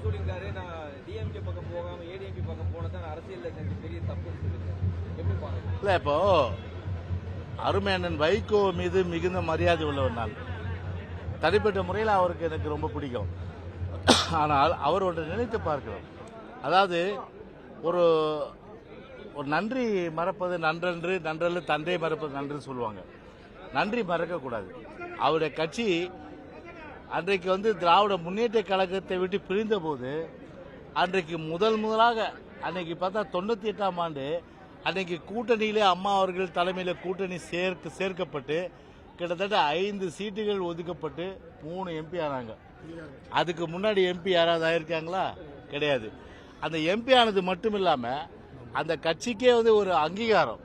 வைகோ சொல்லியிருக்காரு. நான் டிஎம்கே பக்கம் போகாம ஏடிஎம்கே பக்கம் போனதான் அரசியல் செஞ்ச பெரிய தப்புன்னு சொல்லியிருக்காரு. எப்படி பாருங்க? இல்லை இப்போ அருமையண்ணன் வைகோ மீது மிகுந்த மரியாதை உள்ளவர் நான். தனிப்பட்ட முறையில் அவருக்கு எனக்கு ரொம்ப பிடிக்கும். ஆனால் அவர் ஒன்று நினைத்து பார்க்கிறோம். அதாவது ஒரு ஒரு நன்றி மறப்பது நன்றன்று நன்றல்ல தந்தை மறப்பது நன்றுன்னு சொல்லுவாங்க. நன்றி மறக்கக்கூடாது. அவருடைய கட்சி அன்றைக்கு வந்து திராவிட முன்னேற்ற கழகத்தை விட்டு பிரிந்த போது அன்றைக்கு முதல் முதலாக அன்னைக்கு பார்த்தா தொண்ணூத்தி எட்டாம் ஆண்டு அன்னைக்கு கூட்டணியிலே அம்மா அவர்கள் தலைமையில் கூட்டணி சேர்க்க சேர்க்கப்பட்டு கிட்டத்தட்ட ஐந்து சீட்டுகள் ஒதுக்கப்பட்டு மூணு எம்பி ஆனாங்க. அதுக்கு முன்னாடி எம்பி யாராவது ஆயிருக்காங்களா? கிடையாது. அந்த எம்பி ஆனது மட்டும் இல்லாமல் அந்த கட்சிக்கே வந்து ஒரு அங்கீகாரம்.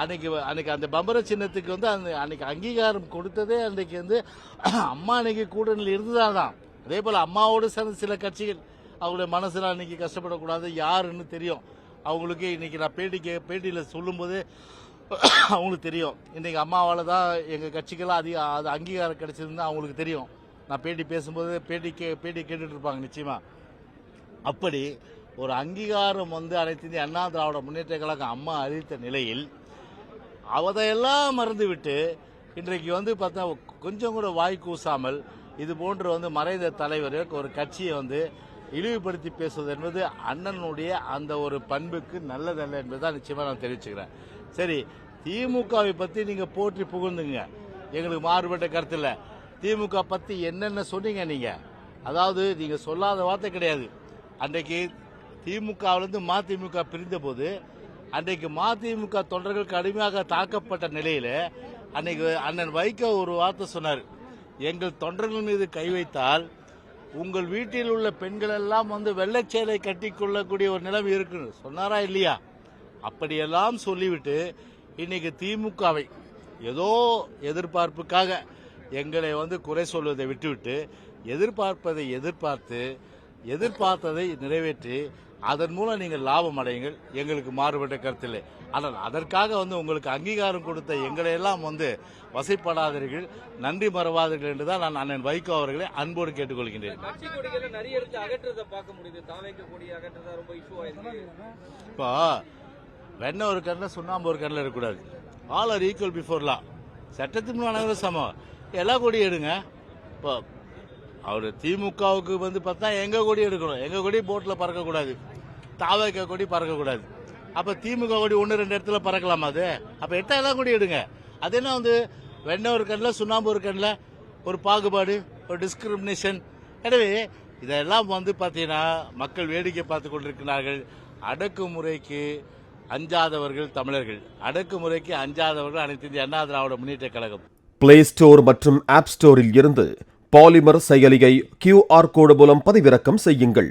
அன்னைக்கு அன்னைக்கு அந்த பம்பர சின்னத்துக்கு வந்து அந்த அன்னைக்கு அங்கீகாரம் கொடுத்ததே அன்னைக்கு வந்து அம்மா அன்னைக்கு கூட்டணியில் இருந்ததால் தான் அதே போல் அம்மாவோடு சேர்ந்த சில கட்சிகள் அவங்களுடைய மனசில் அன்னைக்கு கஷ்டப்படக்கூடாது யாருன்னு தெரியும். அவங்களுக்கு இன்றைக்கி நான் பேட்டிக்கு பேட்டியில் சொல்லும்போது அவங்களுக்கு தெரியும். இன்றைக்கி அம்மாவால் தான் எங்கள் கட்சிக்கெல்லாம் அதிக அது அங்கீகாரம் கிடைச்சதுன்னு அவங்களுக்கு தெரியும். நான் பேட்டி பேசும்போது பேட்டி கே பேட்டி கேட்டுட்ருப்பாங்க நிச்சயமாக அப்படி ஒரு அங்கீகாரம் வந்து அனைத்து இந்திய அண்ணா திராவிட முன்னேற்ற கழகம் அம்மா அறிவித்த நிலையில் அவதையெல்லாம் மறந்துவிட்டு இன்றைக்கு வந்து பார்த்தா கொஞ்சம் கூட வாய் கூசாமல் இது போன்று வந்து மறைந்த தலைவர் ஒரு கட்சியை வந்து இழிவுபடுத்தி பேசுவது என்பது அண்ணனுடைய அந்த ஒரு பண்புக்கு நல்லதல்ல என்பதுதான் நிச்சயமாக நான் தெரிவிச்சுக்கிறேன். சரி திமுகவை பற்றி நீங்கள் போற்றி புகழ்ந்துங்க. எங்களுக்கு மாறுபட்ட கருத்து திமுக பற்றி என்னென்ன சொன்னீங்க நீங்கள் அதாவது நீங்கள் சொல்லாத வார்த்தை கிடையாது. அன்றைக்கு திமுகவிலேருந்து மதிமுக பிரிந்த போது அன்றைக்கு மதிமுக தொண்டர்கள் கடுமையாக தாக்கப்பட்ட நிலையில அன்னைக்கு அண்ணன் வைகோ ஒரு வார்த்தை சொன்னார். எங்கள் தொண்டர்கள் மீது கை வைத்தால் உங்கள் வீட்டில் உள்ள பெண்கள் எல்லாம் வந்து வெள்ளைச்சேலை கட்டி கொள்ளக்கூடிய ஒரு நிலைமை இருக்குன்னு. சொன்னாரா இல்லையா? அப்படியெல்லாம் சொல்லிவிட்டு இன்னைக்கு திமுகவை ஏதோ எதிர்பார்ப்புக்காக எங்களை வந்து குறை சொல்வதை விட்டுவிட்டு எதிர்பார்ப்பதை எதிர்பார்த்து எதிர்பார்த்ததை நிறைவேற்றி அதன் மூலம் நீங்கள் லாபம் அடையுங்கள். எங்களுக்கு மாறுபட்ட கருத்தில்லை ஆனால் அதற்காக வந்து உங்களுக்கு அங்கீகாரம் கொடுத்த எங்களை எல்லாம் வந்து வசைப்படாதீர்கள். நன்றி மறவாதீர்கள் என்றுதான் நான் அண்ணன் வைகோ அவர்களை அன்போடு கேட்டுக்கொள்கின்றேன். இப்போ வெண்ணெய் ஒரு கண்ணில் சுண்ணாம்பு ஒரு கண்ணில் இருக்கக்கூடாது. All are equal before law சட்டத்தின் முன் அனைவரும் சமம். எல்லா கொடியும் எடுங்க. இப்போ அவர் திமுகவுக்கு வந்து பார்த்தா எங்க கொடி எடுக்கணும்? எங்க கொடி போட்டில் பறக்கக்கூடாது. தாவக கொடி பறக்கக்கூடாது. அப்போ திமுக கொடி ஒன்று ரெண்டு இடத்துல பறக்கலாமா அது? அப்போ எட்டா எல்லா கொடி எடுங்க. அது என்ன வந்து வெண்ணெய் ஒரு கண்ணில் சுண்ணாம்பு ஒரு கண்ணில் ஒரு பாகுபாடு ஒரு டிஸ்கிரிமினேஷன் எனவே இதெல்லாம் வந்து பார்த்தீங்கன்னா மக்கள் வேடிக்கை பார்த்து கொண்டிருக்கிறார்கள். அடக்குமுறைக்கு அஞ்சாதவர்கள் தமிழர்கள். அடக்குமுறைக்கு அஞ்சாதவர்கள் அனைத்து இந்திய அண்ணா திராவிட முன்னேற்ற கழகம். பிளே ஸ்டோர் மற்றும் ஆப் ஸ்டோரில் இருந்து பாலிமர் செயலியை கியூஆர் கோடு மூலம் பதிவிறக்கம் செய்யுங்கள்.